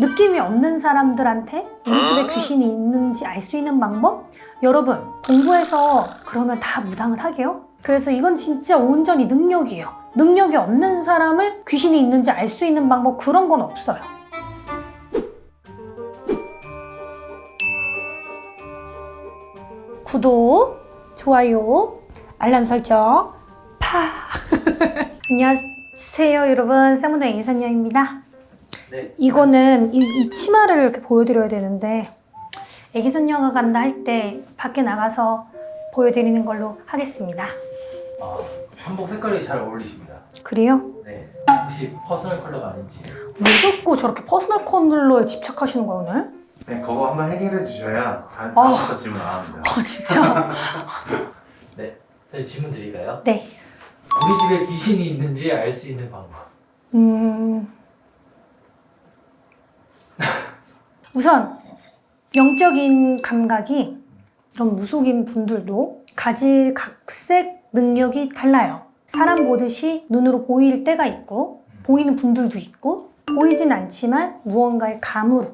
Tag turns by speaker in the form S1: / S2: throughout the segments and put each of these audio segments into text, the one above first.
S1: 느낌이 없는 사람들한테 우리 집에 귀신이 있는지 알 수 있는 방법? 여러분, 공부해서 그러면 다 무당을 하게요? 그래서 이건 진짜 온전히 능력이에요. 능력이 없는 사람을 귀신이 있는지 알 수 있는 방법 그런 건 없어요. 구독, 좋아요, 알람 설정, 파. 안녕하세요, 여러분. 쌍문동 애기선녀입니다.
S2: 네.
S1: 이거는 이, 이 치마를 이렇게 보여드려야 되는데 애기선녀가 간다 할 때 밖에 나가서 보여드리는 걸로 하겠습니다.
S2: 아, 한복 색깔이 잘 어울리십니다.
S1: 그래요?
S2: 네. 혹시 퍼스널 컬러가 아닌지.
S1: 왜 자꾸 저렇게 퍼스널 컬러에 집착하시는 거예요, 오늘?
S3: 네, 그거 한번 해결해 주셔야 다-
S1: 아.
S3: 다음부터 질문 안 합니다.
S1: 아, 진짜?
S2: 네. 네, 질문 드릴까요?
S1: 네.
S2: 우리 집에 귀신이 있는지 알 수 있는 방법.
S1: 음. 우선, 영적인 감각이 이런 무속인 분들도 가지각색 능력이 달라요. 사람 보듯이 눈으로 보일 때가 있고, 보이는 분들도 있고, 보이진 않지만 무언가의 감으로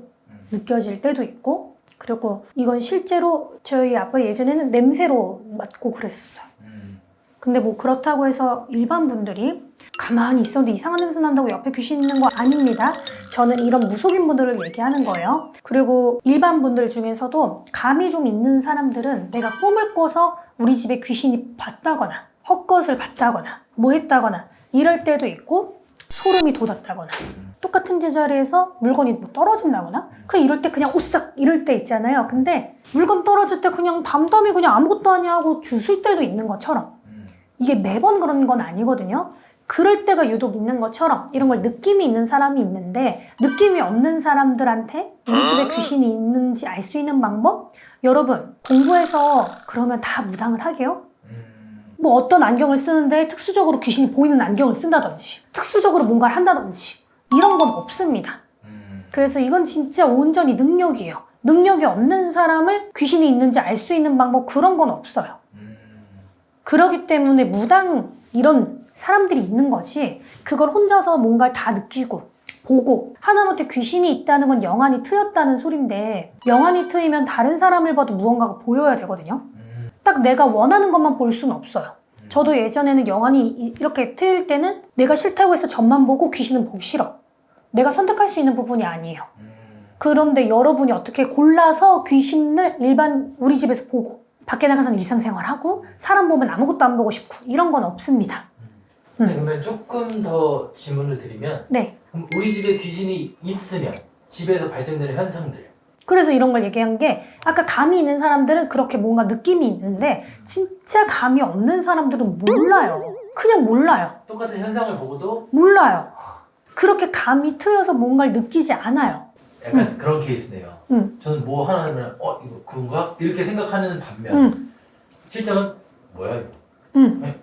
S1: 느껴질 때도 있고, 그리고 이건 실제로 저희 아빠 예전에는 냄새로 맡고 그랬었어요.
S2: 음.
S1: 근데 뭐 그렇다고 해서 일반 분들이 가만히 있어도 이상한 냄새 난다고 옆에 귀신 있는 거 아닙니다. 저는 이런 무속인 분들을 얘기하는 거예요. 그리고 일반 분들 중에서도 감이 좀 있는 사람들은 내가 꿈을 꿔서 우리 집에 귀신이 봤다거나 헛것을 봤다거나 뭐 했다거나 이럴 때도 있고 소름이 돋았다거나 똑같은 제자리에서 물건이 뭐 떨어진다거나 그 이럴 때 그냥 오싹 이럴 때 있잖아요. 근데 물건 떨어질 때 그냥 담담히 그냥 아무것도 아니야 하고 주술 때도 있는 것처럼
S2: 음.
S1: 이게 매번 그런 건 아니거든요. 그럴 때가 유독 있는 것처럼 이런 걸 느낌이 있는 사람이 있는데 느낌이 없는 사람들한테 우리 집에 귀신이 있는지 알 수 있는 방법? 여러분 공부해서 그러면 다 무당을 하게요?
S2: 음.
S1: 뭐 어떤 안경을 쓰는데 특수적으로 귀신이 보이는 안경을 쓴다든지 특수적으로 뭔가를 한다든지 이런 건 없습니다.
S2: 음.
S1: 그래서 이건 진짜 온전히 능력이에요. 능력이 없는 사람을 귀신이 있는지 알 수 있는 방법 그런 건 없어요.
S2: 음.
S1: 그러기 때문에 무당 이런 사람들이 있는 거지 그걸 혼자서 뭔가를 다 느끼고 보고 하다못해 귀신이 있다는 건 영안이 트였다는 소린데 영안이 트이면 다른 사람을 봐도 무언가가 보여야 되거든요
S2: 음.
S1: 딱 내가 원하는 것만 볼 수는 없어요 저도 예전에는 영안이 이- 이렇게 트일 때는 내가 싫다고 해서 전만 보고 귀신은 보기 싫어 내가 선택할 수 있는 부분이 아니에요
S2: 음.
S1: 그런데 여러분이 어떻게 골라서 귀신을 일반 우리 집에서 보고 밖에 나가서는 일상생활하고 사람 보면 아무것도 안 보고 싶고 이런 건 없습니다.
S2: 네, 그러면 조금 더 질문을 드리면
S1: 네.
S2: 그럼 우리 집에 귀신이 있으면 집에서 발생되는 현상들.
S1: 그래서 이런 걸 얘기한 게 아까 감이 있는 사람들은 그렇게 뭔가 느낌이 있는데 진짜 감이 없는 사람들은 몰라요. 그냥 몰라요.
S2: 똑같은 현상을 보고도
S1: 몰라요. 그렇게 감이 트여서 뭔가를 느끼지 않아요.
S2: 약간 그런 케이스네요.
S1: 음.
S2: 저는 뭐 하나 하면 어 이거 그건가 이렇게 생각하는 반면
S1: 음,
S2: 실장은 뭐야 이거
S1: 음.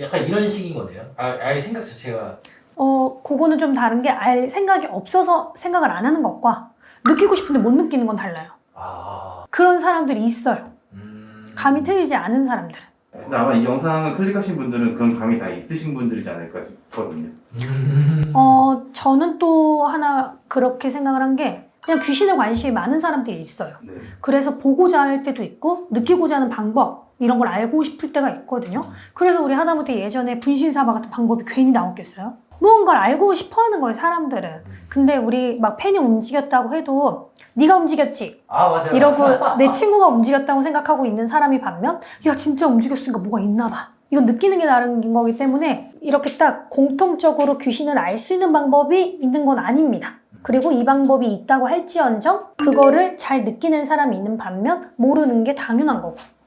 S2: 약간 이런 식인 거네요. 아, 아예 생각 자체가
S1: 어, 그거는 좀 다른 게 알 생각이 없어서 생각을 안 하는 것과 느끼고 싶은데 못 느끼는 건 달라요.
S2: 아,
S1: 그런 사람들이 있어요.
S2: 음,
S1: 감이 트이지 않은 사람들은.
S3: 근데 아마 이 영상을 클릭하신 분들은 그런 감이 다 있으신 분들이지 않을까 싶거든요.
S2: 음.
S1: 어, 저는 또 하나 그렇게 생각을 한 게 그냥 귀신에 관심이 많은 사람들이 있어요.
S3: 네.
S1: 그래서 보고자 할 때도 있고 느끼고자 하는 방법 이런 걸 알고 싶을 때가 있거든요. 그래서 우리 하다못해 예전에 분신사바 같은 방법이 괜히 나왔겠어요? 무언가를 알고 싶어 하는 거예요, 사람들은. 근데 우리 막 펜이 움직였다고 해도 네가 움직였지?
S2: 아 맞아요.
S1: 이러고 내 친구가 움직였다고 생각하고 있는 사람이 반면 야 진짜 움직였으니까 뭐가 있나 봐. 이건 느끼는 게 다른 거기 때문에 이렇게 딱 공통적으로 귀신을 알 수 있는 방법이 있는 건 아닙니다. 그리고 이 방법이 있다고 할지언정 그거를 잘 느끼는 사람이 있는 반면 모르는 게 당연한 거고
S2: 음.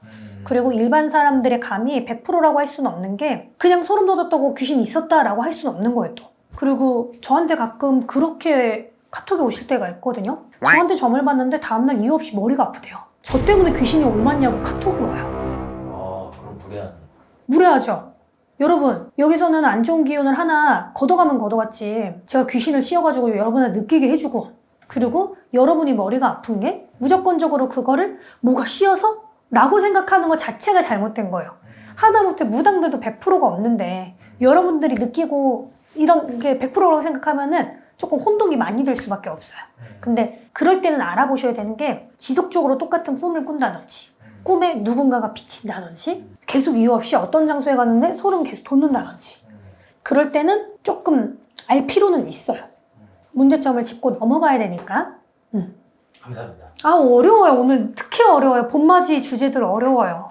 S1: 그리고 일반 사람들의 감이 100%라고 할 수는 없는 게 그냥 소름 돋았다고 귀신이 있었다라고 할 수는 없는 거예요 또. 그리고 저한테 가끔 그렇게 카톡이 오실 때가 있거든요. 저한테 점을 봤는데 다음날 이유 없이 머리가 아프대요. 저 때문에 귀신이 옮았냐고 카톡이 와요.
S2: 아 그럼 무례한.
S1: 무례하죠? 여러분 여기서는 안 좋은 기운을 하나 걷어가면 걷어갔지 제가 귀신을 씌워가지고 여러분을 느끼게 해주고 그리고 여러분이 머리가 아픈 게 무조건적으로 그거를 뭐가 씌어서? 라고 생각하는 것 자체가 잘못된 거예요 하다못해 무당들도 100%가 없는데 여러분들이 느끼고 이런 게 100%라고 생각하면은 조금 혼동이 많이 될 수밖에 없어요.
S2: 음.
S1: 근데 그럴 때는 알아보셔야 되는 게 지속적으로 똑같은 꿈을 꾼다든지
S2: 음.
S1: 꿈에 누군가가 비친다든지 계속 이유 없이 어떤 장소에 갔는데 소름 계속 돋는다든지
S2: 음.
S1: 그럴 때는 조금 알 필요는 있어요. 문제점을 짚고 넘어가야 되니까.
S2: 감사합니다.
S1: 아, 어려워요. 오늘 특히 어려워요. 봄맞이 주제들 어려워요.